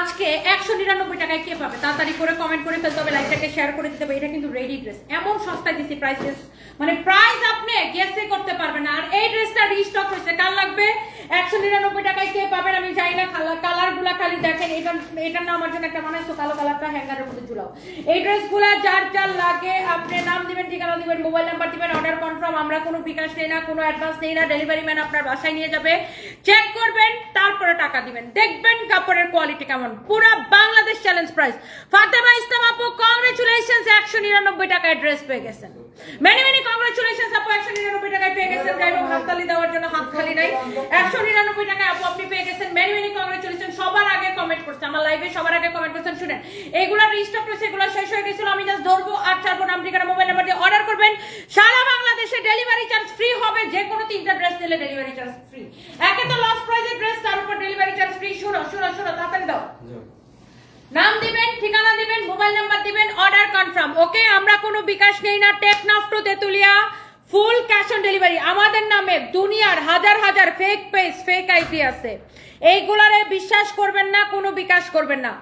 আজকে একশো নিরানব্বই টাকায় কে পাবে? তাড়াতাড়ি করে কমেন্ট করে ফেলতে হবে লাইকটাকে শেয়ার করে দিতে হবে। এটা কিন্তু রেডি ড্রেস এমন সস্তায় দিচ্ছি প্রাইস ড্রেস মানে প্রাইস আপনি গেসে করতে পারবেন আর এই ড্রেসটা রিস্টক হয়েছে। কাল লাগবে? একশো নিরানব্বই টাকায় কে পাবেন আমি জানি না। কালারগুলা খালি দেখেন। এটা এটার নাম আমার জন্য একটা বানাইছো কালো কালারটা হ্যাঙ্গারের মধ্যে ঝুলাও। এই ড্রেসগুলা যার যার লাগে, আপনি নাম দিবেন, ঠিকানা দিবেন মোবাইল নাম্বার দিবেন অর্ডার কনফার্ম আমরা কোনো বিকাশ নেই না, কোনো অ্যাডভান্স নেই না। ডেলিভারি ম্যান আপনার বাসায় নিয়ে যাবে। চেক করবেন, তারপরে টাকা দিবেন। দেখবেন কাপড়ের কোয়ালিটি কেমন। পুরো বাংলাদেশ চ্যালেঞ্জ প্রাইস ফাতেমা ইসলাম আপু কংগ্রেচুলেশনস একশো নিরানব্বই টাকায় ড্রেস পেয়ে গেছেন। মেনি মেনি কংগ্রেচুলেশনস আপু, একশো নিরানব্বই টাকায় পেয়ে গেছেন। যাই হোক হাততালি দেওয়ার জন্য হাত খালি নাই। একশো নিরানব্বই টাকায় আপু, আপনি পেয়ে গেছেন। মেনি মেনি কংগ্রেচুলেশন সবার আগে কমেন্ট করছে। আমার লাইভে সবার আগে কমেন্ট করছেন, শুনেন। এইগুলো রিস্টক রয়েছে এগুলো শেষ হয়ে গেছিল, আমি জাস্ট ধরবো আর ছাড়বো নাম ঠিকানা মোবাইল নাম্বার দিয়ে অর্ডার করবেন? সারা বাংলাদেশে ডেলিভারি চার্জ ফ্রি হবে। যে কোনো তিনটা ড্রেস নিলে ডেলিভারি চার্জ ফ্রি একে তো লস প্রাইজের ড্রেস তার উপর ডেলিভারি শুনো শুনো শুনো তাড়াতাড়ি দাও। নাম দিবেন ঠিকানা দিবেন মোবাইল নাম্বার দিবেন অর্ডার কনফার্ম ওকে আমরা কোনো বিকাশ নেই না Teknaf to Tetulia full cash on delivery আমাদের নামে দুনিয়ার হাজার হাজার ফেক পেজ ফেক আইডি আছে। এইগুলারে বিশ্বাস করবেন না কোনো বিকাশ করবেন না।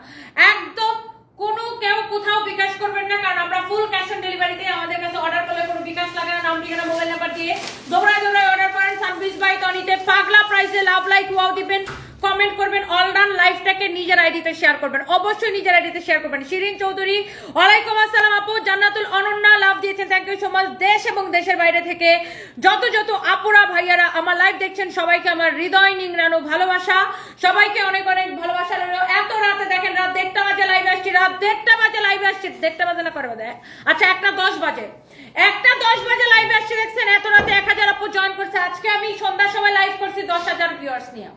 একদম কোনো কেউ কোথাও বিকাশ করবেন না কারণ আমরা ফুল ক্যাশ অন ডেলিভারিতে আমাদের কাছে অর্ডার করলে কোনো বিকাশ লাগে না নাম ঠিকানা মোবাইল নাম্বার দিয়ে। দৌড়ায় দৌড়ায় অর্ডার করেন সার্ভিস বাই টনিতে পাগলা প্রাইসে লাভ লাইক ওয়াও দিবেন। কমেন্ট করবেন অল ডান লাইফটাকে নিজের আইডিতে শেয়ার করবেন। অবশ্যই নিজের আইডিতে শেয়ার করবেন। শিরিন চৌধুরী, ওয়ালাইকুম আসসালাম আপু, জান্নাতুল অনন্যা লাভ দিয়েছেন। থ্যাংক ইউ সো মাচ দেশ এবং দেশের বাইরে থেকে যত যত আপুরা, ভাইয়ারা আমার লাইভ দেখছেন, সবাইকে আমার হৃদয় নিংড়ানো ভালোবাসা। সবাইকে অনেক অনেক ভালোবাসা রইল। এত রাতে দেখেন, রাত দেড়টা বাজে লাইভ আসছি। রাত দেড়টা বাজে লাইভ আসছি। দেড়টা বাজে না করে বাজে? আচ্ছা একটা দশ বাজে। একটা দশ বাজে লাইভ আসছে, দেখছেন? এত রাতে এক হাজার আপু জয়েন করছে। আজকে আমি সন্ধ্যার সময় লাইভ করছি দশ হাজার ভিউয়ার্স নিয়ে।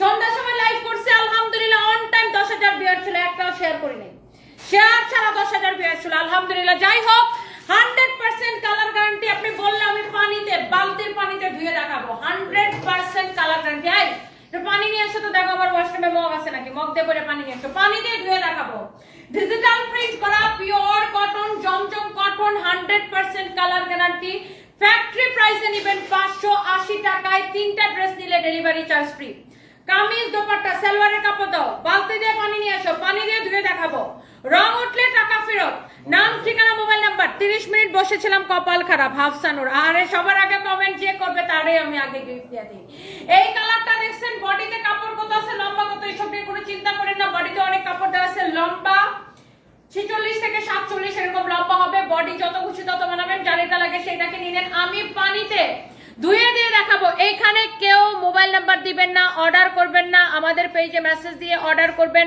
সন্ধ্যার সময় লাইভ করছি, আলহামদুলিল্লাহ অন টাইম দশ হাজার ভিউয়ার ছিল, একটাও শেয়ার করি নাই। শেয়ার ছাড়া দশ হাজার ভিউয়ার ছিল, আলহামদুলিল্লাহ। যাই হোক হান্ড্রেড পার্সেন্ট কালার গ্যারান্টি আপনি বললে আমি পানিতে, বালতির পানিতে ধুয়ে দেখাবো। হান্ড্রেড পার্সেন্ট কালার গ্যারান্টি আই পানি নিয়ে এসো তো, দেখো আমার ওয়াশরুমে মগ আছে নাকি? মগ দিয়ে পরে পানি নিয়ে এসো। পানি দিয়ে ধুয়ে দেখাবো। ডিজিটাল প্রিন্ট করা pure cotton Zamzam cotton hundred percent colour guarantee factory প্রাইসে নেবেন পাঁচশো আশি টাকায় তিনটা ড্রেস নিলে delivery charge free kameez, dupatta, সালোয়ারের কাপড় দাও। বালতি দিয়ে পানি নিয়ে আসো পানি দিয়ে ধুয়ে দেখাবো। রং উঠলে টাকা ফেরত। নাম, ঠিকানা, মোবাইল নাম্বার। তিরিশ মিনিট বসেছিলাম, কপাল খারাপ, হাফসানুর। আরে সবার আগে কমেন্ট যে করবে তারই আমি আগে গিফট দিয়ে দিই। এই কালারটা দেখছেন, বডিতে কাপড় কত আছে, লম্বা কত এইসব নিয়ে কোনো চিন্তা করেন না। বডিতে অনেক কাপড় দেওয়া আছে, লম্বা। ছিচল্লিশ থেকে সাতচল্লিশ এরকম লম্বা হবে। বডি যত খুশি তত বানাবেন, যার লাগে সেটাকে নিয়ে নেন। আমি পানিতে নাম্বার দিবেন না অর্ডার করবেন না, আমাদের পেজে মেসেজ দিয়ে অর্ডার করবেন।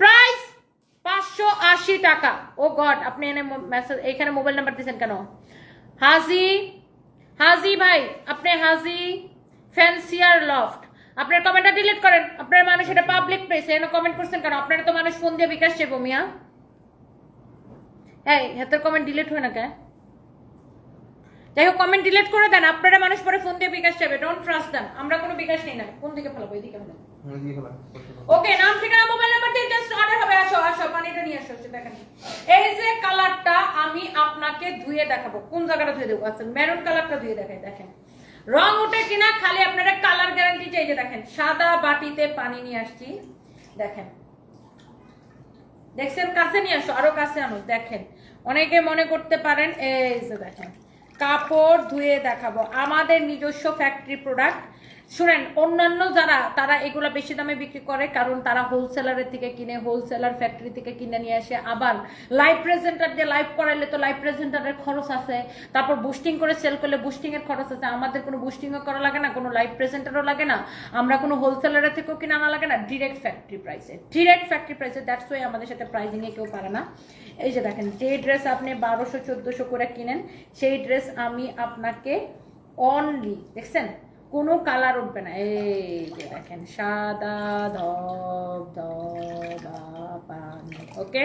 প্রাইস পাঁচশো আশি টাকা। ও গড, আপনি এনে মেসেজ এইখানে মোবাইল নাম্বার দিয়েছেন কেন? হাজি হাজি ভাই, আপনি হাজি ফ্যান্সিয়ার লফট আপনার কমেন্টটা ডিলিট করেন। আপনার মানুষ এটা পাবলিক প্লেস এনে কমেন্ট করছেন কেন? আপনারা তো মানুষ ফোন দিয়ে বিকাশ চেপো, মিয়া। এই, হাতের কমেন্ট ডিলিট হয় না কে? যাই হোক কমেন্ট ডিলিট করে দেন আপনারা মানুষ পরে ফোন দিয়ে বিকাশ চাইবে ডোন্ট ট্রাস্ট দেন আমরা কোনো বিকাশ নেই না কোন দিকে ফেলাবো এদিকে ফেলাবো। ওকে নাম ঠিকানা মোবাইল নাম্বার দিয়ে জাস্ট অর্ডার হবে আসো আসো পানিটা নিয়ে আসো হচ্ছে দেখেন। এই যে কালারটা আমি আপনাকে ধুয়ে দেখাবো কোন জায়গাটা ধুয়ে দেবো? আচ্ছা মেরুন কালারটা ধুয়ে দেখাই দেখেন। রং উঠে কিনা খালি আপনারা কালার গ্যারান্টি চাই যে দেখেন সাদা বাটিতে পানি নিয়ে আসছি দেখেন। দেখছেন? কাছে নিয়ে আসো আরও কাছে আনো দেখেন। অনেকে মনে করতে পারেন এই যে দেখেন। কাপড় ধুয়ে দেখাবো। আমাদের নিজস্ব ফ্যাক্টরি প্রোডাক্ট শুনেন, অন্যান্য যারা, তারা এগুলো বেশি দামে বিক্রি করে কারণ তারা হোলসেলারের থেকে কিনে হোলসেলার ফ্যাক্টরি থেকে কিনে নিয়ে আসে আবার লাইভ প্রেজেন্টার দিয়ে লাইভ করাইলে তো লাইভ প্রেজেন্টারের খরচ আছে, তারপর বুস্টিং করে সেল করলে বুস্টিং এর খরচ আছে, আমাদের কোনো বুস্টিংও করা লাগে না, কোনো লাইভ প্রেজেন্টারও লাগে না, আমরা কোনো হোলসেলারের থেকেও কিনে আনা লাগে না ডিরেক্ট ফ্যাক্টরি প্রাইসে ডিরেক্ট ফ্যাক্টরি প্রাইসে দ্যাটস ওয়াই আমাদের সাথে প্রাইজিং এ কেউ পারে না। এই যে দেখেন, যে ড্রেস আপনি বারোশো, চোদ্দোশো করে কিনেন, সেই ড্রেস আমি আপনাকে অনলি দেখছেন? কোনো কালার উঠবে না। এই যে দেখেন, সাদা ধব, ধবা ওকে?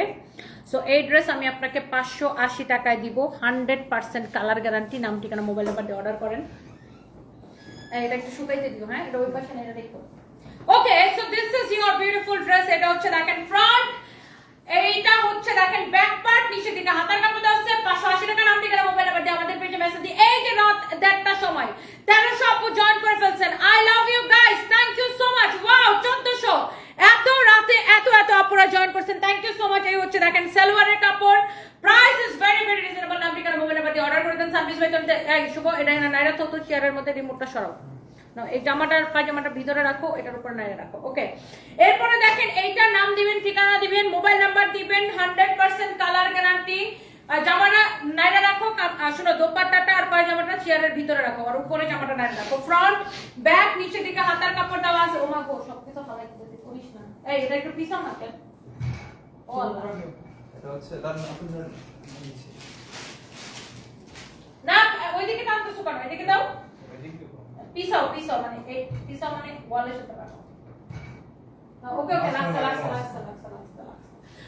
সো এই ড্রেস আমি আপনাকে পাঁচশো আশি টাকায় দিব। হান্ড্রেড পার্সেন্ট কালার গ্যারান্টি নাম, ঠিকানা মোবাইল নাম্বার দিয়ে অর্ডার করেন। এটা একটু শুকাইতে দিও হ্যাঁ? এটা ওই পাশে এটা দেখো। Okay so this is your beautiful dress এটা হচ্ছে দেখেন ফ্রন্ট এইটা হচ্ছে দেখেন ব্যাক পার্ট নিচে দিকে, হাতার কাপড় আছে পাঁচশো আশি টাকা নাম ঠিকানা মোবাইল নাম্বার দিয়ে আমাদের পেজে মেসেজ দিই এই যে রাত দেড়টার সময়, তেরোশো আপু জয়েন করে ফেলছেন। I love you guys thank you so much wow চোদ্দশো। এত রাতে এত এত আপুরা জয়েন করছেন থ্যাংক ইউ সো মাচ এই হচ্ছে দেখেন, সালোয়ারের কাপড়। Price is very very reasonable আপনি কেন মোবাইল নাম্বার দিয়ে অর্ডার করে দেন। সার্ভিস ভাই এই, শুভ, এটা নাইরা তো তো চেয়ারের মধ্যে রিমোটটা সরাও। না এই জামাটার পায়জামাটা ভিতরে রাখো এটার উপর নাইরা রাখো ওকে এরপরে দেখেন এইটার নাম দিবেন ঠিকানা দিবেন মোবাইল নাম্বার দিবেন হান্ড্রেড পার্সেন্ট কালার গ্যারান্টি জামাটা নাইরা রাখো কা- দোপাট্টাটা আর পায়জামাটা চেয়ারের ভিতরে রাখো আর উপরে জামাটা নাইরা রাখো। ফ্রন্ট ব্যাক নিচে দিকে হাতার কাপড় দেওয়া আছে। ও মা গো সবকিছু ফালাই দিতে করিস না। এই এটা একটু পিছাও না কেন ও আল্লাহ। এটা হচ্ছে তার না ওইদিকে টানতেছো কেন এদিকে দাও। পিছাও পিছাও মানে পিছাও মানে ওয়ালের সাথে রাখো ওকে ওকে, লাগছে লাগছে লাগছে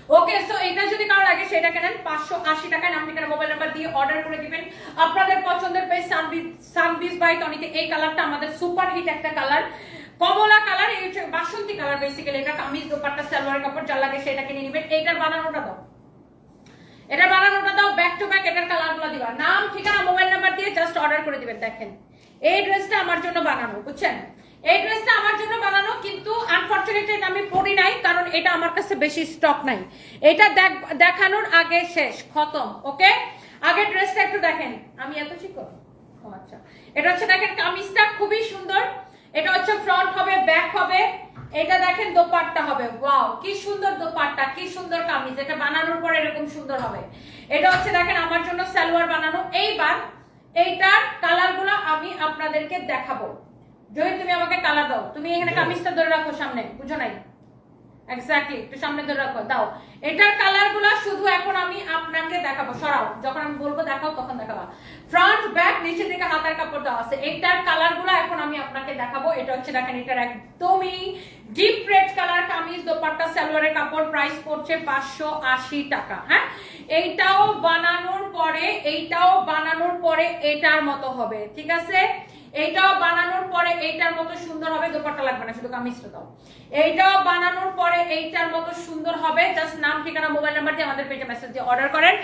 ওকে সো এটা যদি কারও লাগে, সেটা কেনেন, পাঁচশো আশি টাকায় নাম, ঠিকানা মোবাইল নাম্বার দিয়ে অর্ডার করে দিবেন। আপনাদের পছন্দের পেজ সানবিস সানবিস বাই টনিতে এই কালারটা আমাদের সুপার হিট একটা কালার কমলা কালার এই হচ্ছে বাসন্তী কালার বেসিক্যালি এটা কামিজ দোপাট্টা, সালোয়ার কাপড় যা লাগে সেটা কিনে নেবেন। এইটার বানানোটা দাও। এটা বানানোটা দাও ব্যাক টু ব্যাক এটার কালারগুলো দিবা। নাম, ঠিকানা মোবাইল নাম্বার দিয়ে জাস্ট অর্ডার করে দিবেন, দেখেন। এই ড্রেসটা আমার জন্য বানানো, বুঝছেন? এই ড্রেসটা আমার জন্য বানানো, কিন্তু আনফরচুনেটলি আমি পরি নাই, কারণ এটা আমার কাছে বেশি স্টক নাই। এটা দেখ- দেখানোর আগে শেষ, খতম ওকে আগে ড্রেসটা একটু দেখেন। আমি এত শিখো আচ্ছা। এটা হচ্ছে দেখেন, কামিজটা খুবই সুন্দর। এটা হচ্ছে ফ্রন্ট হবে ব্যাক হবে। এটা দেখেন, দোপাট্টা হবে। ওয়াও কি সুন্দর দোপাট্টা, কি সুন্দর কামিজ। এটা বানানোর পর এরকম সুন্দর হবে। এটা হচ্ছে দেখেন, আমার জন্য সালোয়ার বানানো। এইবার এইটার কালারগুলো আমি আপনাদেরকে দেখাবো। যদি তুমি আমাকে কালার দাও। তুমি এখানে কামিজটা ধরে রাখো সামনে বুঝো নাই? এক্স্যাক্টলি একটু সামনে ধরে রাখো। দাও। এটার কালারগুলো শুধু এখন আমি আপনাকে দেখাবো। সরাও। যখন আমি বলব দেখাও, তখন দেখাবো। ফ্রন্ট ব্যাক নিচে দিকে হাতার কাপড় দেওয়া আছে। এটার কালারগুলো এখন আমি আপনাকে দেখাবো। এটা হচ্ছে দেখেন, এটার একদমই deep red colour kameez, dupatta, সালোয়ারের কাপড় প্রাইস পড়ছে পাঁচশো আশি টাকা। হ্যাঁ? এইটাও বানানোর পরে, এইটাও বানানোর পরে এটার মতো হবে। ঠিক আছে? এইটাও বানানোর পরে এইটার মতো সুন্দর হবে, দোপাট্টা লাগবে না, শুধু কামিজটা দাও। এইটাও বানানোর পরে এইটার মতো সুন্দর হবে জাস্ট নাম, ঠিকানা মোবাইল নাম্বার দিয়ে আমাদের পেজে মেসেজ দিয়ে অর্ডার করেন।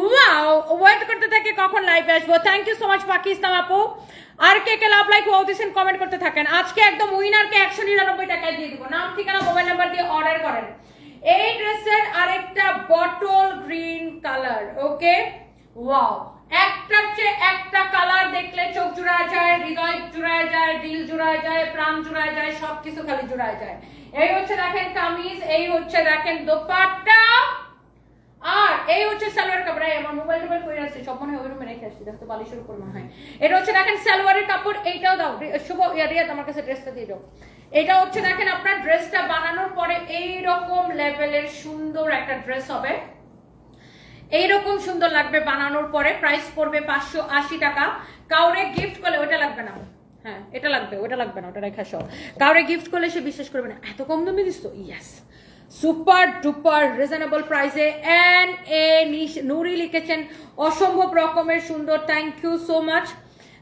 ওয়াও ওয়েট করতে থাকে, কখন লাইভে আসব? Thank you so much Pakistan আপু। আর কে কে লাভ লাইক ওয়াও দিছেন কমেন্ট করতে থাকেন। আজকে একদম উইনারকে একশো নিরানব্বই টাকায় দিয়ে দিব। নাম, ঠিকানা মোবাইল নাম্বার দিয়ে অর্ডার করেন। এই ড্রেসের আরেকটা bottle green colour okay wow একটার একটা কালার দেখলে চোখ জুড়ায় যায়, হৃদয় যায় জুড়ায় যায়, প্রাণ জুড়ায় যায়, সবকিছু খালি যায়। এই হচ্ছে দেখেন কামিজ, এই হচ্ছে দেখেন আর এই হচ্ছে সালোয়ার আমার মোবাইল টোবাইল হয় আসছি। মনে হয়। এটা হচ্ছে দেখেন সালোয়ারের কাপড় দাও। শুভ আমার কাছে ড্রেসটা দাও। এটা হচ্ছে দেখেন আপনার ড্রেসটা বানানোর পরে এই রকম লেভেলের সুন্দর একটা ড্রেস হবে। এইরকম সুন্দর লাগবে বানানোর পরে প্রাইস পড়বে পাঁচশো আশি টাকা। কাউরে গিফট করলে ওটা লাগবে না। হ্যাঁ এটা লাগবে, ওটা লাগবে না, ওটা রেখা সহ কাউরে গিফট করলে সে বিশ্বাস করবে না, এত কম দামে দিস তো? ইয়াস সুপার ডুপার রিজনেবল প্রাইসে এন এ নুরি লিখেছেন, অসম্ভব রকমের সুন্দর থ্যাংক ইউ সো মাচ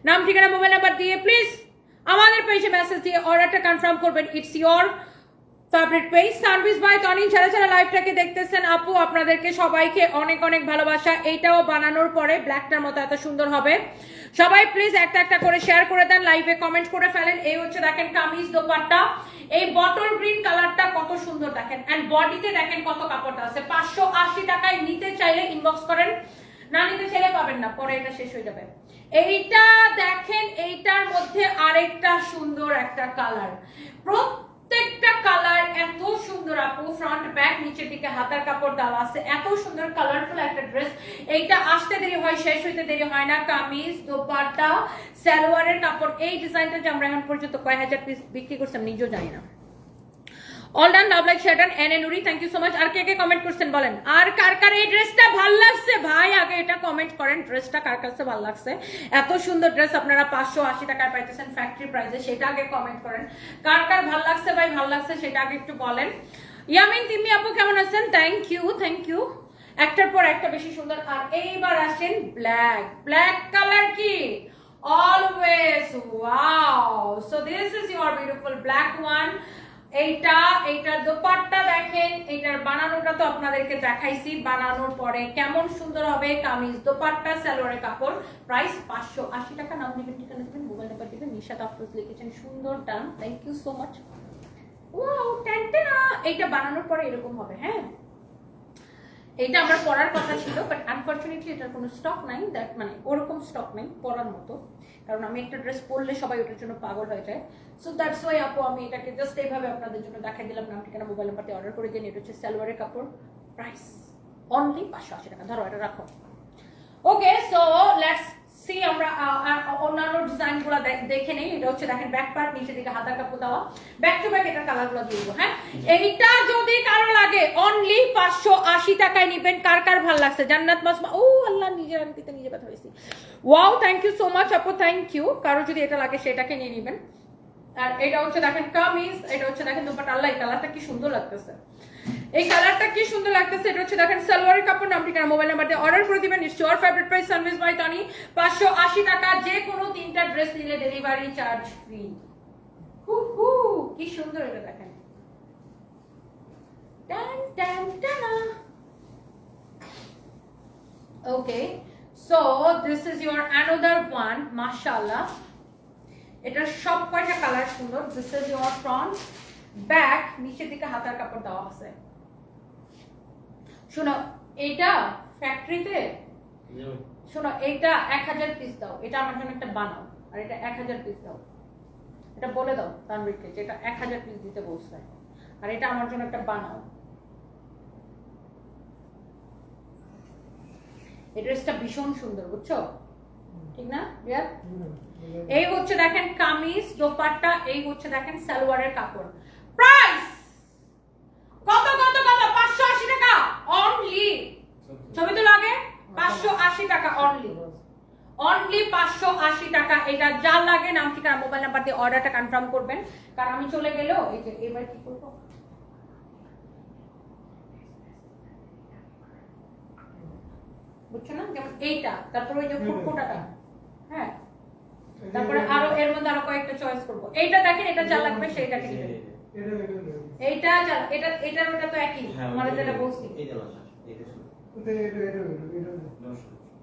নাম, ঠিকানা মোবাইল নাম্বার দিয়ে প্লিজ আমাদের পেজে মেসেজ দিয়ে অর্ডারটা কনফার্ম করবেন it's your favourite page service by toning ছাড়া ছাড়া লাইভটাকে দেখতেছেন। আপু, আপনাদেরকে সবাইকে অনেক অনেক ভালোবাসা। এইটাও বানানোর পরে ব্ল্যাকটার মতো এত সুন্দর হবে। সবাই প্লিজ একটা একটা করে শেয়ার করে দেন লাইভে কমেন্ট করে ফেলেন। এই হচ্ছে দেখেন কামিজ দোপাট্টা। এই বটল গ্রিন কালারটা কত সুন্দর দেখেন। এন্ড বডিতে দেখেন কত কাপড়টা আছে। পাঁচশো আশি টাকায় নিতে চাইলে ইনবক্স করেন। না নিতে চাইলে পাবেন না, পরে এটা শেষ হয়ে যাবে। এইটা দেখেন, এইটার মধ্যে আরেকটা সুন্দর একটা কালার প্রত্যেকটা কালার এত সুন্দর আপু ফ্রন্ট ব্যাক নিচের দিকে হাতার কাপড় দেওয়া আছে, এত সুন্দর কালারফুল একটা ড্রেস এইটা আসতে দেরি হয়, শেষ হইতে দেরি হয় না। কামিজ, দোপাট্টা, সালোয়ারের কাপড়, এই ডিজাইনটা যে আমরা এখন পর্যন্ত কয় হাজার পিস বিক্রি করছি, আমি নিজেও জানি না। All done love like share done N A Nuri thank you so much আর কে কে কমেন্ট করছেন বলেন? আর কার কার এই ড্রেসটা ভালো লাগছে? ভাই, আগে এটা কমেন্ট করেন ড্রেসটা কার কাছে ভালো লাগছে? এত সুন্দর ড্রেস আপনারা পাঁচশো আশি টাকায় পাইতেছেন ফ্যাক্টরি প্রাইসে সেটা আগে কমেন্ট করেন। কার কার ভালো লাগছে ভাই, ভালো লাগছে সেটা আগে একটু বলেন। ইয়ামিন তিমি আপু কেমন আছেন? থ্যাংক ইউ থ্যাংক ইউ একটার পর একটা বেশি সুন্দর। আর এইবার আসেন ব্ল্যাক ব্ল্যাক কালার কি? Always wow so this is your beautiful black one এইটা, এইটার দোপাট্টা দেখেন, এইটার বানানোটা তো আপনাদেরকে দেখাইছি। বানানোর পরে কেমন সুন্দর হবে কামিজ দোপাট্টা স্যালোয়ারের কাপড় প্রাইস পাঁচশো আশি টাকা। নাম দিবেন ঠিকানা দিবেন মোবাইল নাম্বার দিবেন। নিশাদ আফরোজ লিখেছেন, সুন্দর done thank you so much wow এইটা বানানোর পরে এরকম হবে হ্যাঁ? এটা আমার পরার কথা ছিল বাট আনফরচুনেটলি এটার কোনো স্টক নাই দ্যাট মানে ওরকম স্টক নেই, পরার মতো। কারণ আমি একটা ড্রেস পরলে সবাই ওটার জন্য পাগল হয়ে যায়। সো দ্যাটস ওয়াই আপু, আমি এটাকে জাস্ট এইভাবে আপনাদের জন্য দেখাই দিলাম নাম ঠিকানা মোবাইল নাম্বারতে অর্ডার করে দিন, এটা হচ্ছে সালোয়ারের কাপড় প্রাইস অনলি পাঁচশো আশি টাকা। ধরো, এটা রাখো। ওকে সো লেটস সি আমরা অন্যান্য দেখে নেই। এটা হচ্ছে দেখেন ব্যাক পার্ট নিচে দিকে হাতার কাপড় দেওয়া। ব্যাক টু ব্যাক এটার কালারগুলো দিয়ে দেবো হ্যাঁ? এইটা যদি কারও লাগে অনলি পাঁচশো আশি টাকায় নিবেন। কার কার ভালো লাগছে? জান্নাত মাসমা ও আল্লাহ নিজের আংটিতে নিজে ব্যথা হয়েছি। Wow thank you so much আপু থ্যাংক ইউ কারও যদি এটা লাগে সেটাকে নিয়ে নিবেন। আর এটা হচ্ছে দেখেন কামিজ এটা হচ্ছে দেখেন দুপাট আল্লাহ এই কালারটা কি সুন্দর লাগতেছে। এই কালারটা কি সুন্দর লাগতেছে, এটা হচ্ছে দেখেন সালোয়ারের কাপড় নাম ঠিকানা মোবাইল নাম্বার দিয়ে অর্ডার করে দিবেন স্টোর ফেভারিট প্রাইস সানভিস বাই টনি পাঁচশো আশি টাকা যে কোনো তিনটা ড্রেস নিলে ডেলিভারি চার্জ ফ্রি হু হু কি সুন্দর এটা দেখেন। টান টান, টানা। Okay so this is your another one মাশাআল্লাহ। এটার সব কয়টা কালার সুন্দর? This is your front back নিচের দিকে হাতার কাপড় দেওয়া আছে। শোনো এটা ফ্যাক্টরিতে শোনো এইটা এক হাজার পিস দাও। এটা আমার জন্য একটা বানাও আর এটা এক হাজার পিস দাও। এটা বলে দাও তানবীরকে যে এটা এক হাজার পিস দিতে বলছে। আর এটা আমার জন্য একটা বানাও। এই ড্রেসটা ভীষণ সুন্দর বুঝছ? ঠিক না রিয়াদ এই হচ্ছে দেখেন কামিজ দোপাট্টা এই হচ্ছে দেখেন সালোয়ারের কাপড়। প্রাইস কত কত কত পাঁচশো আশি টাকা অনলি ছবি তো লাগে পাঁচশো আশি টাকা অনলি অনলি পাঁচশো আশি টাকা। এটা যা লাগে নাম ঠিকানা মোবাইল নাম্বার দিয়ে অর্ডারটা কনফার্ম করবেন। কারণ আমি চলে গেলেও এই যে এবার কি করব? বুঝছ না? যেমন এইটা তারপরে ওই যে ফুটফুটাটা হ্যাঁ। তারপরে আরও এর মধ্যে আরও কয়েকটা চয়েস করব। এইটা দেখেন এটা যা লাগবে সেইটাকে এইটা এটা এটার ওটা তো একই মানে যেটা বলছি।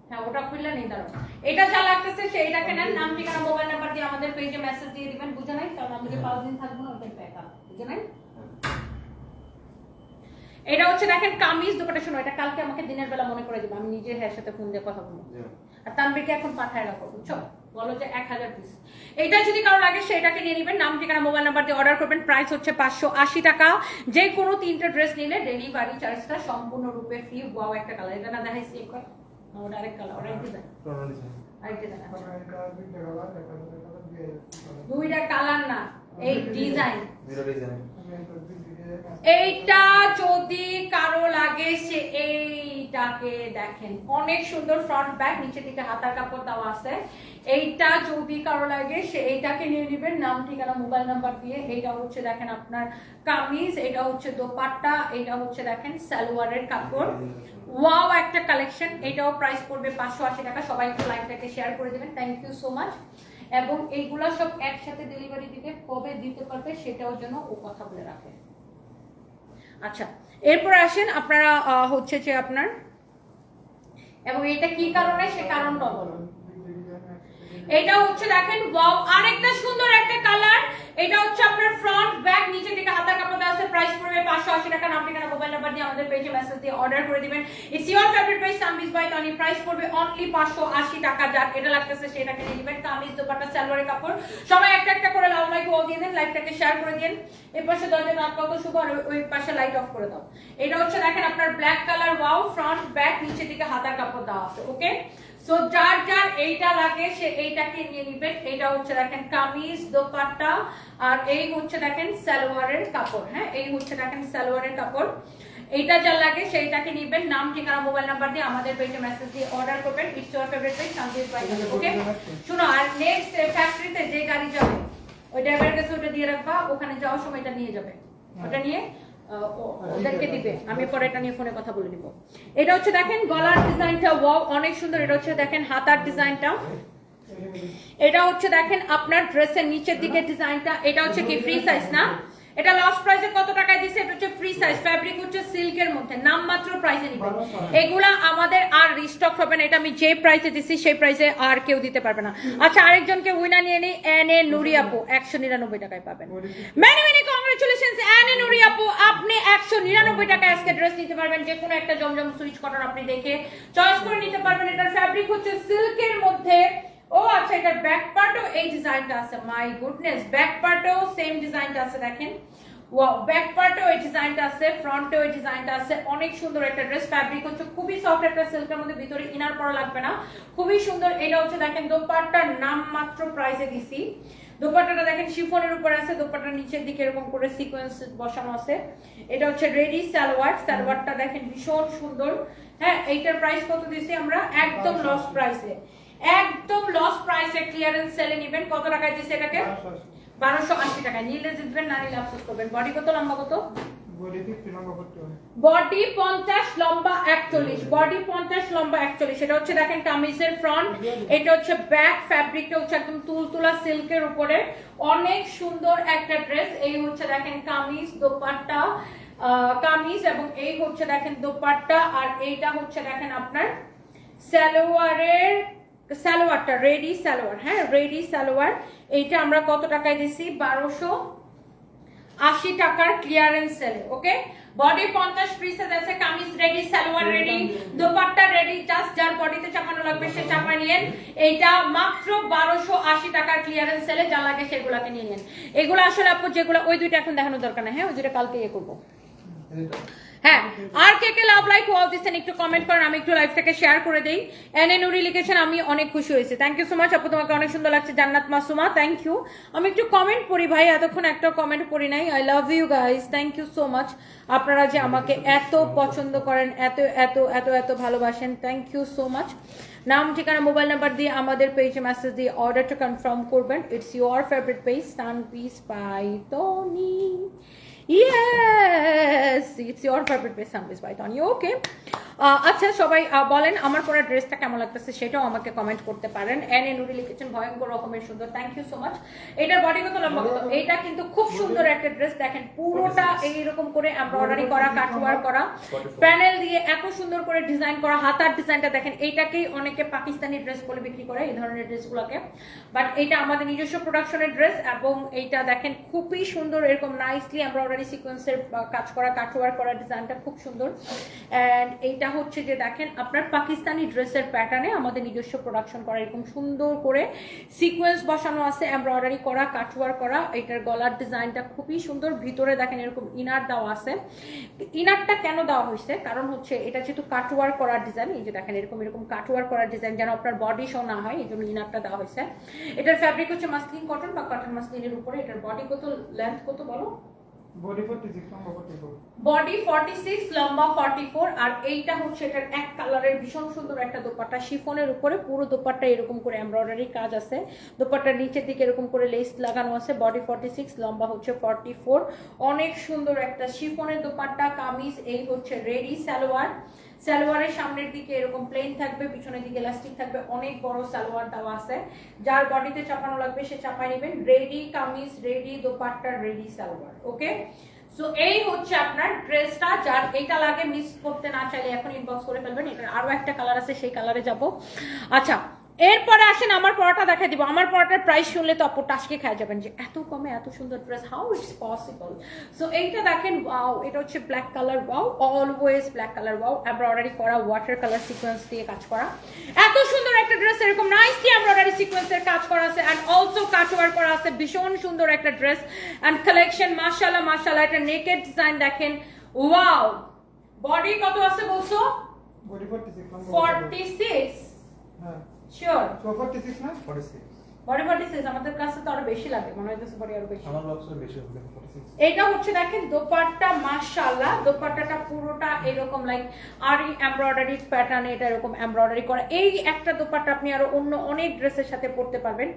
হ্যাঁ ওটা খুললে নেই দাঁড়াও। এটা যা লাগতেছে সেইটাকে নেন নাম ঠিকানা মোবাইল নাম্বার দিয়ে আমাদের পেজে মেসেজ দিয়ে দিবেন বুঝে নাই? কারণ আমি যে পাঁচ দিন থাকব না ওটা ব্যাকআপ বুঝে নাই? এটা হচ্ছে দেখেন কামিজ দুপাটা শোনো এটা কালকে আমাকে দিনের বেলা মনে করে দিবে আমি নিজে হ্যাঁ সাথে ফোন দিয়ে কথা বলব। আর তানবীরকে এখন পাঠায় রাখো বুঝছ? বলো যে এক হাজার পিস এইটা যদি কারও লাগে সেটাকে নিয়ে নেবেন নাম ঠিকানা মোবাইল নাম্বার দিয়ে অর্ডার করবেন প্রাইস হচ্ছে পাঁচশো আশি টাকা। যে কোনো তিনটে ড্রেস নিলে ডেলিভারি চার্জটা সম্পূর্ণরূপে ফ্রি ওয়াও একটা কালার এটা না দেখাইছি একবার না, ওটা আরেক কালার ওটা ডিজাইন আরেক ডিজাইন দুইটা কালার না এই ডিজাইন এইটা যদি কারও লাগে, সে এইটাকে দেখেন। অনেক সুন্দর ফ্রন্ট ব্যাক নিচে দিকে হাতার কাপড় দেওয়া আছে। এইটা যদি কারও লাগে, সে এইটাকে নিয়ে নেবেন। নাম, ঠিকানা, মোবাইল নাম্বার দিয়ে। এইটা হচ্ছে দেখেন আপনার কামিজ, এটা হচ্ছে দোপাট্টা, এটা হচ্ছে দেখেন সালোয়ারের কাপড়। ওয়াও একটা কালেকশন এটাও প্রাইস পড়বে পাঁচশো আশি টাকা। সবাই একটু লাইভটাকে শেয়ার করে দেবেন। থ্যাংক ইউ সো মাচ এবং এইগুলা সব একসাথে ডেলিভারি দিতে কবে দিতে পারবে, সেটাও যেন ও কথা বলে রাখে। আচ্ছা এরপর আসেন আপনারা হচ্ছে যে আপনার এবং এটা কি কারণে? সে কারণটা বলুন। এটা হচ্ছে দেখেন ওয়াও আরেকটা সুন্দর একটা কালার এটা হচ্ছে আপনার ফ্রন্ট ব্যাক নিচে থেকে হাতার কাপড় আছে প্রাইস পড়বে পাঁচশো আশি টাকা, নাম ঠিকানা মোবাইল নাম্বার দিয়ে আমাদের পেজে মেসেজ দিয়ে অর্ডার করে দিবেন। ইটস ইউর ফেভারিট প্রাইস সামিজ বাই টনি প্রাইস পড়বে অনলি পাঁচশো আশি টাকা। যার এটা লাগতেছে সেটাকে নিয়ে দিবেন। কামিজ দোপাট্টা, সালোয়ারের কাপড়। সবাই একটা একটা করে লাভ লাইক দিয়ে দেন লাইভটাকে শেয়ার করে দিন। এই পাশে দরজা নাক কত শুভ, আর ওই- পাশে লাইট অফ করে দাও। এটা হচ্ছে দেখেন আপনার black colour wow front back নিচে দিকে হাতার কাপড় দেওয়া আছে ওকে সো যার যার এইটা লাগে সে এইটাকে নিয়ে নিবেন এটা হচ্ছে দেখেন কামিজ দোপাট্টা আর এই হচ্ছে দেখেন সালোয়ারের কাপড় হ্যাঁ? এই হচ্ছে দেখেন সালোয়ারের কাপড়। এইটা যা লাগে সেইটাকে নিবেন নাম ঠিকানা মোবাইল নাম্বার দিয়ে আমাদের পেজে মেসেজ দিয়ে অর্ডার করবেন। It's your favourite price Sanjay price okay শুনো আর নেক্সট ফ্যাক্টরিতে যে গাড়ি যাবে ওই ড্রাইভারের কাছে ওটা দিয়ে রাখবা ওখানে যাওয়ার সময় এটা নিয়ে যাবে। ওটা নিয়ে ওদেরকে দিবে। আমি পরে এটা নিয়ে ফোনে কথা বলে নিব। এটা হচ্ছে দেখেন গলার ডিজাইনটা ওয়াও অনেক সুন্দর। এটা হচ্ছে দেখেন হাতার ডিজাইনটা। এটা হচ্ছে দেখেন আপনার ড্রেসের নিচের দিকে ডিজাইনটা। এটা হচ্ছে কি ফ্রি সাইজ না? এটা লস প্রাইসে কত টাকায় দিছে? এটা হচ্ছে ফ্রি সাইজ ফ্যাব্রিক হচ্ছে সিল্কের মধ্যে। নামমাত্র প্রাইসে নিবেন এগুলা আমাদের আর রিস্টক হবে না। এটা আমি যে প্রাইসে দিছি সেই প্রাইসে আর কেউ দিতে পারবে না। আচ্ছা আরেকজনকে উইনার নিয়ে নিই। এন এ নুরি আপু একশো নিরানব্বই টাকায় পাবেন। Many many congratulations Annie Nuri আপু। আপনি একশো নিরানব্বই টাকা আজকে ড্রেস নিতে পারবেন। যে কোনো একটা জমজম সুইচ কটন আপনি দেখে চয়েস করে নিতে পারবেন। এটার ফ্যাব্রিক হচ্ছে সিল্কের মধ্যে। ও আচ্ছা এটার ব্যাক পার্টও এই ডিজাইনটা আছে। মাই গুডনেস ব্যাক পার্টও সেম ডিজাইনটা আছে, দেখেন। ওয়াও ব্যাক পার্টেও এই ডিজাইনটা আছে ফ্রন্টেও এই ডিজাইনটা আছে। অনেক সুন্দর একটা ড্রেস ফ্যাব্রিক হচ্ছে, খুবই সফট একটা সিল্কের মধ্যে ভিতরে ইনার পরা লাগবে না। খুবই সুন্দর, এটা হচ্ছে দেখেন দোপাট্টার নাম মাত্র প্রাইসে দিছি। দোপাট্টাটা দেখেন শিফনের আছে, দোপাট্টার নিচের দিকে এরকম করে সিকোয়েন্স বসানো আছে। এটা হচ্ছে রেডি সালোয়ার সালোয়ারটা দেখেন ভীষণ সুন্দর। হ্যাঁ এইটার প্রাইস কত দিছি আমরা? একদম লস প্রাইসে একদম লস প্রাইসে ক্লিয়ারেন্স সেলে নেবেন। কত টাকায় দিছে এটাকে? বারোশো আশি টাকায় নিলে জিতবেন না নিলে আফসোস করবেন। বডি কত লম্বা কত? বডি পঞ্চাশ লম্বা একচল্লিশ। বডি পঞ্চাশ লম্বা একচল্লিশ। এটা হচ্ছে দেখেন কামিজের ফ্রন্ট এটা হচ্ছে ব্যাক ফ্যাব্রিকটা হচ্ছে একদম তুলতুলা সিল্কের উপরে। অনেক সুন্দর একটা ড্রেস এই হচ্ছে দেখেন কামিজ দোপাট্টা আহ, কামিজ এবং এই হচ্ছে দেখেন দোপাট্টা। আর এইটা হচ্ছে দেখেন আপনার সালোয়ারের সালোয়ারটা রেডি সালোয়ার হ্যাঁ রেডি সালোয়ার। এইটা আমরা কত টাকায় দিছি? বারোশো আশি টাকার ক্লিয়ারেন্স সেলে ওকে বডি পঞ্চাশ পিসেস আছে kameez ready salwar ready dupatta ready just যার বডিতে চাপানো লাগবে সে চাপা নিয়েন। এইটা মাত্র বারোশো আশি টাকার ক্লিয়ারেন্স সেলে যা লাগে সেগুলাকে নিয়ে নেন। এগুলো আসলে আপু যেগুলো ওই দুইটা এখন দেখানোর দরকার নেই হ্যাঁ? ওই দুইটা কালকে ইয়ে করব। হ্যাঁ আর কে কে লাভ লাইক ওয়াও দিচ্ছেন একটু কমেন্ট করেন, আমি একটু লাইভটাকে শেয়ার করে দেই। এন এ নুরি লিখেছেন, আমি অনেক খুশি হয়েছি। থ্যাংক ইউ সো মাচ আপু, তোমাকে অনেক সুন্দর লাগছে। জান্নাত মাসুমা থ্যাংক ইউ আমি একটু কমেন্ট পড়ি ভাই, এতক্ষণ একটা কমেন্ট পড়ি নাই। I love you guys thank you so much আপনারা যে আমাকে এত পছন্দ করেন, এত এত এত এত ভালোবাসেন থ্যাংক ইউ সো মাচ নাম, ঠিকানা মোবাইল নাম্বার দিয়ে আমাদের পেজে মেসেজ দিয়ে অর্ডারটা কনফার্ম করবেন। It's your favourite page sun piece by Tony Yes, it's your favorite place. Somebody's white on you. Okay. আচ্ছা সবাই বলেন আমার পরা ড্রেসটা কেমন লাগতেছে সেটাও আমাকে কমেন্ট করতে পারেন। এন এ নুরি লিখেছেন ভয়ঙ্কর রকমের সুন্দর থ্যাংক ইউ সো মাচ এটার বডি কত লম্বা? কত এটা কিন্তু খুব সুন্দর। একটা ড্রেস দেখেন পুরোটা এইরকম করে এমব্রয়ডারি করা কাটওয়ার করা। প্যানেল দিয়ে এত সুন্দর করে ডিজাইন করা হাতার ডিজাইনটা দেখেন এইটাকেই অনেকে পাকিস্তানি ড্রেস বলে বিক্রি করে এই ধরনের ড্রেসগুলোকে বাট এটা আমাদের নিজস্ব প্রোডাকশনের ড্রেস এবং এইটা দেখেন খুবই সুন্দর এরকম নাইসলি এমব্রয়ডারি সিকোয়েন্সের কাজ করা কাটওয়ার করা ডিজাইনটা খুব সুন্দর। অ্যান্ড এইটা হচ্ছে যে দেখেন, আপনার পাকিস্তানি ড্রেসের প্যাটার্নে আমাদের নিজস্ব প্রোডাকশন করা, এরকম সুন্দর করে সিকোয়েন্স বসানো আছে এমব্রয়ডারি করা কাটওয়ার করা, এটার গলার ডিজাইনটা খুবই সুন্দর। ভিতরে দেখেন এরকম ইনার দেওয়া আছে। ইনারটা কেন দেওয়া হয়েছে? কারণ হচ্ছে এটা যেহেতু কাটওয়ার করার ডিজাইন এই যে দেখেন এরকম এরকম কাটওয়ার করার ডিজাইন যেন আপনার বডি শো না হয় এই জন্য ইনারটা দেওয়া হয়েছে। এটার ফ্যাব্রিক হচ্ছে মাসলিন কটন বা কটন মাসলিনের উপরে, এটার বডি কত লেন্থ কত বলো? Body forty six number forty four body 46 লম্বা 44 আর এইটা হচ্ছে এটার এক কালারের ভীষণ সুন্দর একটা দোপাট্টা। শিফনের উপরে পুরো দোপাট্টা এরকম করে এমব্রয়ডারি কাজ আছে। দোপাট্টার নিচের দিকে এরকম করে লেস লাগানো আছে। বডি 46 লম্বা হচ্ছে 44 অনেক সুন্দর একটা শিফনের দোপাট্টা, কামিজ, এই হচ্ছে রেডি সালোয়ার। সালোয়ারের সামনের দিকে এরকম প্লেন থাকবে, পিছনের দিকে ইলাস্টিক থাকবে, অনেক বড় সালোয়ার দেওয়া আছে। যার বডিতে চাপানো লাগবে, সে চাপাই নেবেন ready kameez ready dupatta ready salwar okay so এই হচ্ছে আপনার ড্রেসটা। যার এইটা লাগে মিস করতে না চাইলে এখন ইনবক্স করে ফেলবেন। এটার আরও একটা কালার আছে, সেই কালারে যাব। আচ্ছা এরপরে আসেন আমার পড়াটা দেখা দিব। আমার পড়াটার প্রাইস শুনলে তো আপু টাসকে খাই যাবেন যে এত কমে এত সুন্দর dress how it's possible so এইটা দেখেন ওয়াও এটা হচ্ছে black colour wow always black colour wow embroidery করা ওয়াটার কালার সিকোয়েন্স দিয়ে কাজ করা। এত সুন্দর একটা ড্রেস এরকম নাইসলি এমব্রয়ডারি সিকোয়েন্সের কাজ করা আছে অ্যান্ড অলসো কাট কাটওয়ার করা আছে ভীষণ সুন্দর একটা ড্রেস অ্যান্ড কালেকশন মাশাআল্লাহ মাশাআল্লাহ এটা নেকেড ডিজাইন দেখেন ওয়াও বডি কত আছে বলছো? বডি ফোর্টি সিক্স নম্বর 46 হ্যাঁ। শিওর তো ফোর্টি সিক্স না ফর্টি সিক্স বডি 46 আমাদের কাছে তো আরও বেশি লাগে মনে হইতেছে বডি আরও বেশি। আমার বেশি হবে ফর্টি সিক্স এটা হচ্ছে দেখেন দোপাট্টা মাশাআল্লাহ দোপাট্টাটা পুরোটা এরকম লাইক আরি এমব্রয়ডারি প্যাটার্নে এটা এরকম এমব্রয়ডারি করা। এই একটা দোপাট্টা আপনি আরও অন্য অনেক ড্রেসের সাথে পরতে পারবেন।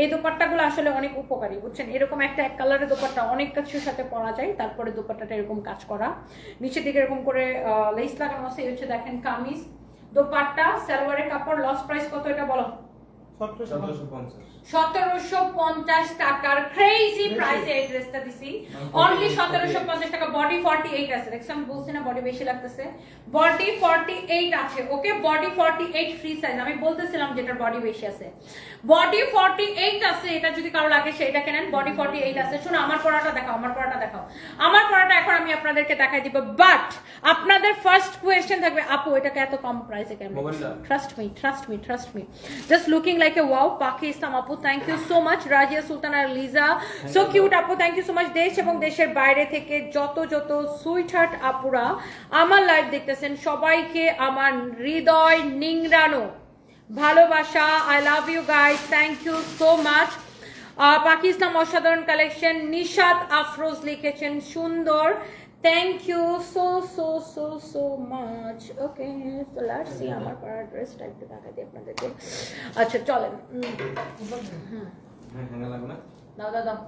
এই দোপাট্টাগুলো আসলে অনেক উপকারী বুঝছেন? এরকম একটা এক কালারের দোপাট্টা অনেক কিছুর সাথে পরা যায় তারপরে দোপাট্টাটা এরকম কাজ করা। নিচের দিকে এরকম করে লেস লাগানো আছে এই হচ্ছে দেখেন কামিজ। দোপাট্টা সালোয়ারের কাপড় লস প্রাইস কত এটা বলো? সতেরোশো সতেরোশো পঞ্চাশ টাকার ক্রেজি প্রাইসে এই ড্রেসটা দিছি। অনলি সতেরোশো পঞ্চাশ টাকা বডি ফর্টি এইট আছে। দেখছ আমি বলছি না বডি বেশি লাগতেছে। বডি ফর্টি এইট আছে। Okay body forty eight free size আমি বলতেছিলাম যেটার বডি বেশি আছে। বডি ফর্টি এইট আছে এটা যদি কারও লাগে সেটা কেনেন। বডি ফর্টি এইট আছে। শোনো আমার পড়াটা দেখাও আমার পড়াটা দেখাও। আমার পড়াটা এখন আমি আপনাদেরকে দেখাই দিব। বাট আপনাদের ফার্স্ট কোয়েশ্চেন থাকবে আপু এটাকে এত কম প্রাইসে কেন মোবাইলটা? trust me trust me trust me just looking like a wow পাখি আপু thank you so much. Razia Sultana Liza so cute আপু thank you so much. দেশ এবং দেশের বাইরে থেকে যত যত সুইট হার্ট আপুরা আমার লাইভ দেখতেছেন সবাইকে আমার হৃদয় নিংড়ানো ভালোবাসা। I love you guys thank you so much Pakhi Islam অসাধারণ কালেকশন নিশাদ আফরোজ লিখেছেন সুন্দর। Thank you so so so so much okay তো লেটস সি আমার পড়ার ড্রেসটা একটু দেখাতে আপনাদেরকে আচ্ছা চলেন। হ্যাঁ হ্যাঁ দাও দাও দাও।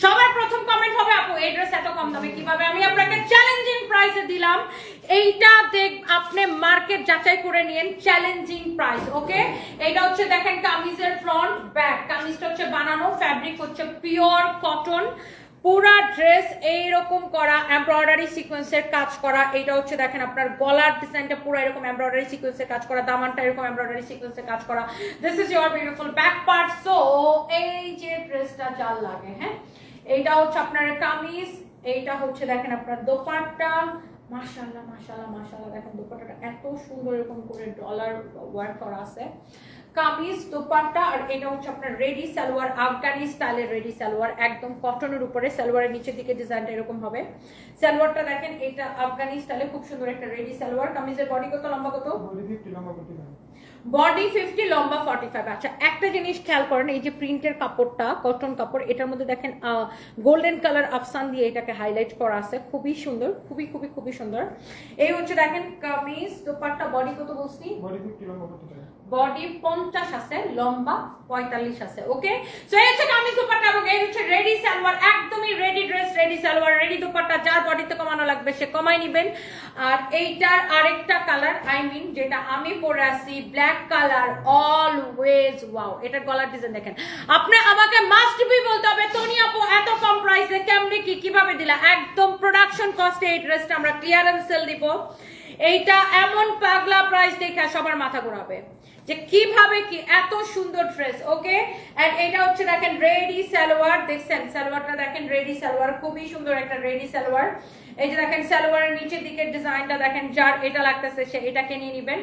সবার প্রথম কমেন্ট হবে আপু এই ড্রেস এত কম দামে কীভাবে আমি আপনাকে চ্যালেঞ্জিং প্রাইসে দিলাম? এইটা দেখ আপনি মার্কেট যাচাই করে নিয়েন চ্যালেঞ্জিং প্রাইস ওকে এটা হচ্ছে দেখেন কামিজের ফ্রন্ট ব্যাক কামিজটা হচ্ছে বানানো ফ্যাব্রিক হচ্ছে পিওর কটন পুরা ড্রেস এইরকম করা এমব্রয়ডারি সিকোয়েন্সের কাজ করা এটা হচ্ছে দেখেন আপনার গলার ডিজাইনটা পুরো এরকম এমব্রয়ডারি সিকোয়েন্সের কাজ করা, দামানটা এরকম এমব্রয়ডারি সিকোয়েন্সের কাজ করা। This is your beautiful back part so এই যে ড্রেসটা যার লাগে হ্যাঁ? এইটা হচ্ছে আপনার কামিজ, এইটা হচ্ছে দেখেন আপনার দোপাট্টা। মাশাআল্লাহ মাশাআল্লাহ মাশাআল্লাহ, দেখেন দোপাট্টাটা এত সুন্দর এরকম করে ডলার ওয়ার্ক করা আছে। কামিজ দোপাট্টা আর এটা হচ্ছে আপনার রেডি সালোয়ার আফগানি স্টাইলের রেডি সালোয়ার একদম কটনের উপরে সালোয়ারের নিচের দিকে ডিজাইনটা এরকম হবে। সালোয়ারটা দেখেন এটা আফগানি স্টাইলে খুব সুন্দর একটা রেডি সালোয়ার। কামিজের বডি কত লম্বা কত? বডি ফিফটি লম্বা ফর্টি ফাইভ আচ্ছা একটা জিনিস খেয়াল করেন এই যে প্রিন্টের কাপড়টা কটন কাপড় এটার মধ্যে দেখেন গোল্ডেন কালার আফসান দিয়ে এটাকে হাইলাইট করা আছে। খুবই সুন্দর খুবই খুবই খুবই সুন্দর। এই হচ্ছে দেখেন কামিজ দোপাট্টা বডি কত বলছি? বডি পঞ্চাশ আছে, লম্বা পঁয়তাল্লিশ আছে ওকে সো এই হচ্ছে কামিজ দুপাট্টা এবং এই হচ্ছে রেডি সালোয়ার, একদমই ready dress ready salwar ready dupatta, যার বডিতে কমানো লাগবে, সে কমাই নিবেন। আর এইটার আরেকটা কালার আই মিন যেটা আমি পরে আছি ব্ল্যাক কালার অলওয়েজ ওয়াও এটার গলার ডিজাইন দেখেন। আপনি আমাকে মাস্ট বি বলতে হবে টনি আপু, এত কম প্রাইসে কেমনে কি, কীভাবে দিলা? একদম প্রোডাকশন কস্টে এই ড্রেসটা আমরা ক্লিয়ারেন্স সেল দিব। এইটা এমন পাগলা প্রাইস দেখে সবার মাথা ঘোরাবে। যে কীভাবে কি এত সুন্দর ড্রেস, ওকে? এন্ড এটা হচ্ছে দেখেন রেডি সালোয়ার, দেখছেন? সালোয়ারটা দেখেন রেডি সালোয়ার, খুবই সুন্দর একটা রেডি সালোয়ার। এই যে দেখেন সালোয়ারের নিচের দিকে ডিজাইনটা দেখেন, যার এটা লাগতেছে সে এটাকে নিয়ে নেবেন।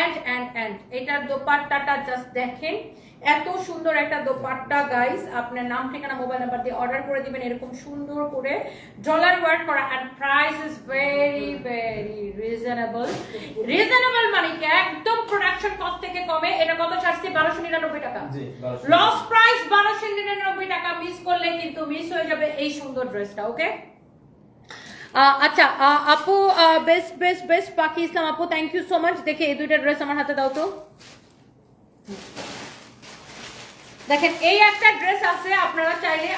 এন্ড এন্ড এন্ড এটার দোপাট্টাটা জাস্ট দেখেন। এত সুন্দর একটা দোপাট্টা গাইস আপনার নাম ঠিকানা মোবাইল নাম্বার দিয়ে অর্ডার করে দিবেন এরকম সুন্দর করে ডলার ওয়ার্ক করা and price is very very reasonable reasonable মানে কি? একদম প্রোডাকশন কস্ট থেকে কমে। এটা কত ছাড়ছি বারোশো নিরানব্বই টাকা। জি লস প্রাইস বারোশো নিরানব্বই টাকা। মিস করলে কিন্তু মিস হয়ে যাবে এই সুন্দর ড্রেসটা ওকে আচ্ছা আহ, আপু বেস্ট বেস্ট বেস্ট পাখি ইসলাম আপু থ্যাংক ইউ সো মাচ দেখে এই দুইটা ড্রেস আমার হাতে দাও তো। দেখেন এই একটা ড্রেস আছে আপনারা চাইলে